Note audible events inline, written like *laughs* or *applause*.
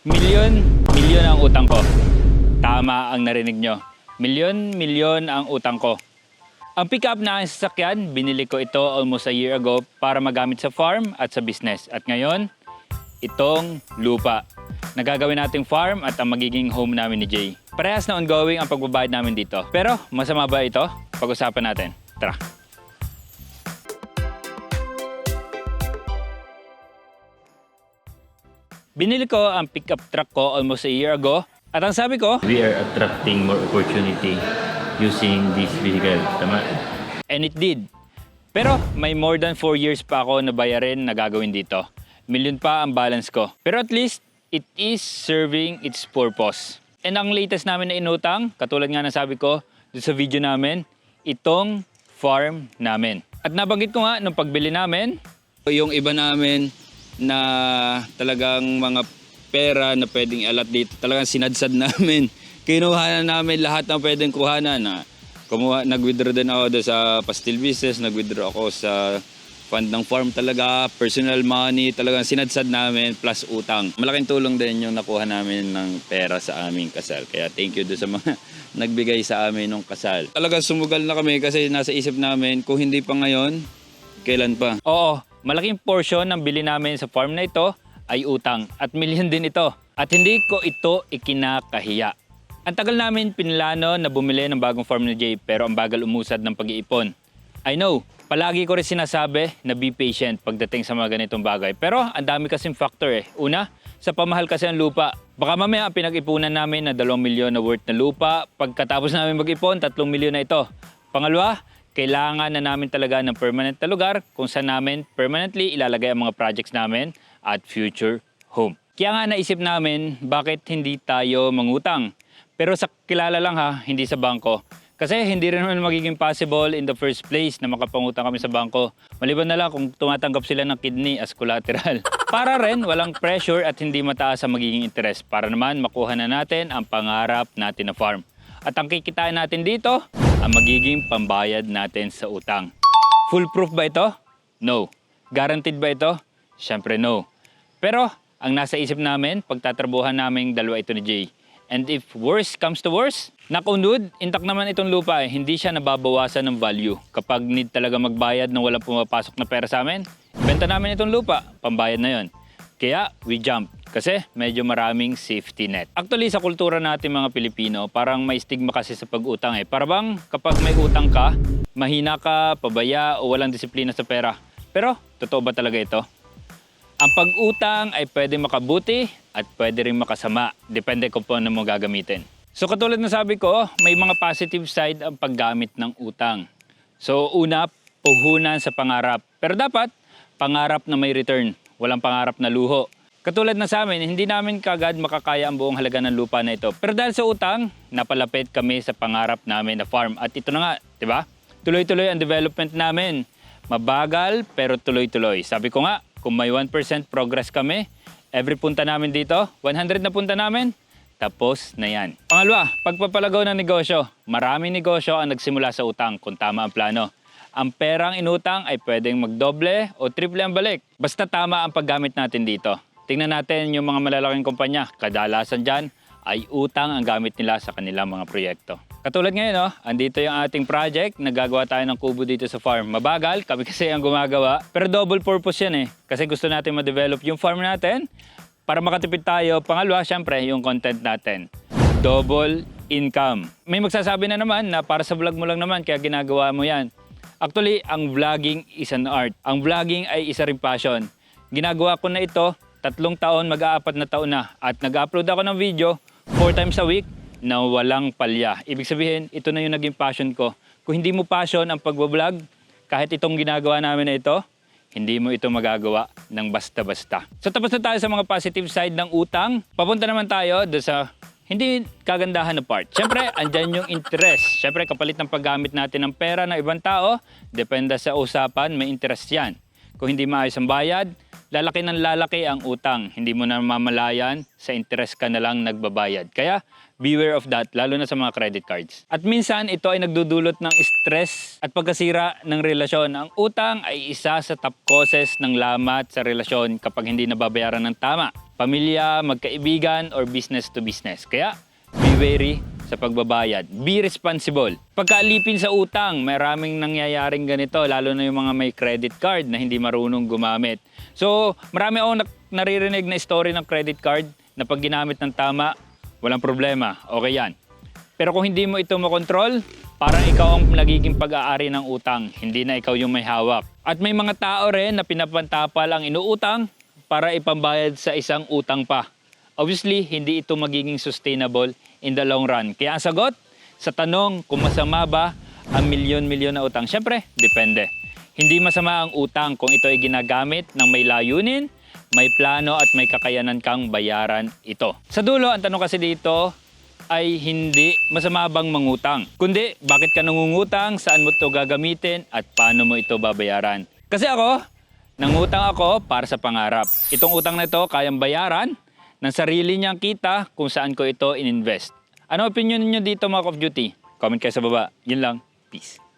Milyon, milyon ang utang ko. Tama ang narinig nyo. Milyon, milyon ang utang ko. Ang pick-up na aking sasakyan, binili ko ito almost a year ago para magamit sa farm at sa business. At ngayon, itong lupa. Nagagawin nating farm at ang magiging home namin ni Jay. Parehas na ongoing ang pagbabayad namin dito. Pero masama ba ito? Pag-usapan natin. Tara. Binili ko ang pickup truck ko almost a year ago. At ang sabi ko, we are attracting more opportunity using this vehicle. Tama? and it did. Pero may more than 4 years pa ako na bayarin na gagawin dito. Million pa ang balance ko. Pero at least, it is serving its purpose. And ang latest namin na inutang, katulad nga ng sabi ko sa video namin, itong farm namin. At nabanggit ko nga nung pagbili namin, yung iba namin na talagang mga pera na pwedeng alat dito, talagang sinadsad namin. *laughs* Kinuha na namin lahat ng pwedeng kuhanan na kumuha, nag-withdraw din ako sa pastil business, nag-withdraw ako sa fund ng farm talaga, personal money, talagang sinadsad namin plus utang. Malaking tulong din yung nakuha namin ng pera sa aming kasal. Kaya thank you doon sa mga *laughs* nagbigay sa amin ng kasal. Talagang sumugal na kami kasi nasa isip namin kung hindi pa ngayon, kailan pa? Oo, malaking portion ng bili namin sa farm na ito ay utang at milyon din ito. At hindi ko ito ikinakahiya. Ang tagal namin pinlano na bumili ng bagong farm ni Jay pero ang bagal umusad ng pag-iipon. I know, palagi ko rin sinasabi na be patient pagdating sa mga ganitong bagay. Pero ang dami kasing factor eh. Una, sa pamahal kasi ang lupa. Baka mamaya ang pinag-ipunan namin na 2 milyon na worth na lupa. Pagkatapos namin mag-ipon, 3 milyon na ito. Pangalawa, kailangan na namin talaga ng permanent na lugar kung saan namin permanently ilalagay ang mga projects namin at future home. Kaya nga naisip namin bakit hindi tayo mangutang. Pero sa kilala lang ha, hindi sa bangko. Kasi hindi rin naman magiging possible in the first place na makapangutang kami sa bangko. Maliban na lang kung tumatanggap sila ng kidney as collateral. *laughs* Para rin walang pressure at hindi mataas ang magiging interest para naman makuha na natin ang pangarap natin na farm. At ang kikitain natin dito, ang magiging pambayad natin sa utang. Foolproof ba ito? No. Guaranteed ba ito? Siyempre no. Pero ang nasa isip namin, pagtatrabuhan namin dalawa ito ni Jay. And if worst comes to worst, nakunod, intak naman itong lupa eh. Hindi siya nababawasan ng value. Kapag need talaga magbayad na walang pumapasok na pera sa amin, benta namin itong lupa, pambayad na yon. Kaya we jump kasi medyo maraming safety net. Actually sa kultura natin mga Pilipino, parang may stigma kasi sa pag-utang eh. Para bang kapag may utang ka, mahina ka, pabaya o walang disiplina sa pera. Pero totoo ba talaga ito? Ang pag-utang ay pwede makabuti at pwede rin makasama. Depende kung paano mo gagamitin. So katulad na sabi ko, may mga positive side ang paggamit ng utang. So una, puhunan sa pangarap. Pero dapat, pangarap na may return. Walang pangarap na luho. Katulad na sa amin, hindi namin kagad makakaya ang buong halaga ng lupa na ito. Pero dahil sa utang, napalapit kami sa pangarap namin na farm. At ito na nga, di ba? Tuloy-tuloy ang development namin. Mabagal pero tuloy-tuloy. Sabi ko nga, kung may 1% progress kami, every punta namin dito, 100 na punta namin, tapos na yan. Pangalawa, pagpapalagaw ng negosyo. Maraming negosyo ang nagsimula sa utang kung tama ang plano. Ang perang inutang ay pwedeng magdoble o triple ang balik. Basta tama ang paggamit natin dito. Tingnan natin yung mga malalaking kumpanya. Kadalasan dyan ay utang ang gamit nila sa kanilang mga proyekto. Katulad ngayon, no? andito yung ating project. Nagagawa tayo ng kubo dito sa farm. Mabagal, kami kasi ang gumagawa. Pero double purpose yan eh. Kasi gusto natin ma-develop yung farm natin para makatipid tayo. Pangalawa, syempre, yung content natin. Double income. May magsasabi na naman na para sa vlog mo lang naman, kaya ginagawa mo yan. Actually, ang vlogging is an art. Ang vlogging ay isa rin passion. Ginagawa ko na ito, tatlong taon, mag-aapat na taon na. At nag-upload ako ng video, four times a week, na walang palya. Ibig sabihin, ito na yung naging passion ko. Kung hindi mo passion ang pagbablog, kahit itong ginagawa namin na ito, hindi mo ito magagawa ng basta-basta. So tapos na tayo sa mga positive side ng utang. Papunta naman tayo doon sa hindi kagandahan na part. Siyempre, andyan yung interest. Siyempre, kapalit ng paggamit natin ng pera ng ibang tao, depende sa usapan, may interest yan. Kung hindi maayos ang bayad, lalaki ng lalaki ang utang. Hindi mo na mamalayan, sa interest ka na lang nagbabayad. Kaya, beware of that, lalo na sa mga credit cards. At minsan, ito ay nagdudulot ng stress at pagkasira ng relasyon. Ang utang ay isa sa top causes ng lamat sa relasyon kapag hindi nababayaran ng tama. pamilya, magkaibigan, or business to business. Kaya, be wary sa pagbabayad. Be responsible. Pagkaalipin sa utang, maraming nangyayaring ganito, lalo na yung mga may credit card na hindi marunong gumamit. So, marami akong naririnig na story ng credit card na pag ginamit ng tama, walang problema. Okay yan. Pero kung hindi mo ito makontrol, parang ikaw ang nagiging pag-aari ng utang, hindi na ikaw yung may hawak. At may mga tao rin na pinapantapal ang inuutang para ipambayad sa isang utang pa. Obviously, hindi ito magiging sustainable in the long run. Kaya ang sagot sa tanong kung masama ba ang milyon-milyon na utang, syempre, depende. Hindi masama ang utang kung ito ay ginagamit ng may layunin, may plano at may kakayanan kang bayaran ito. Sa dulo, ang tanong kasi dito ay hindi masama bang mangutang. Kundi, bakit ka nangungutang, saan mo ito gagamitin, at paano mo ito babayaran. Kasi ako, nangutang ako para sa pangarap. Itong utang na ito, kayang bayaran ng sarili niyang kita kung saan ko ito ininvest. Ano opinion niyo dito mga Call of Duty? Comment kayo sa baba. Yun lang. Peace.